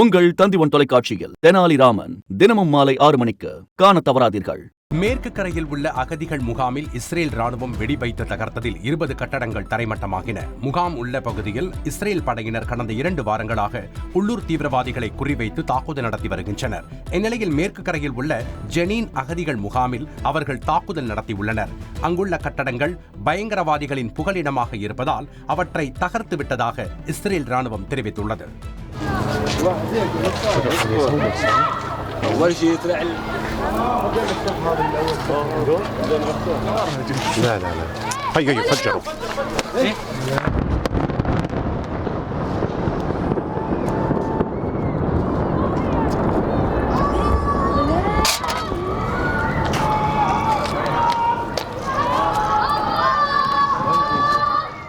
உங்கள் தந்திவன் தொலைக்காட்சியில் தெனாலிராமன் தினமும் மாலை ஆறு மணிக்கு காண தவறாதீர்கள். மேற்கு கரையில் உள்ள அகதிகள் முகாமில் இஸ்ரேல் ராணுவம் வெடிவைத்து தகர்த்ததில் இருபது கட்டடங்கள் தரைமட்டமாகின. முகாம் உள்ள பகுதியில் இஸ்ரேல் படையினர் கடந்த இரண்டு வாரங்களாக உள்ளூர் தீவிரவாதிகளை குறிவைத்து தாக்குதல் நடத்தி வருகின்றனர். இந்நிலையில் மேற்கு கரையில் உள்ள ஜெனீன் அகதிகள் முகாமில் அவர்கள் தாக்குதல் நடத்தியுள்ளனர். அங்குள்ள கட்டடங்கள் பயங்கரவாதிகளின் புகலிடமாக இருப்பதால் அவற்றை தகர்த்து விட்டதாக இஸ்ரேல் ராணுவம் தெரிவித்துள்ளது. اول شيء يطلع لا لا لا. هيا هيا فجروا.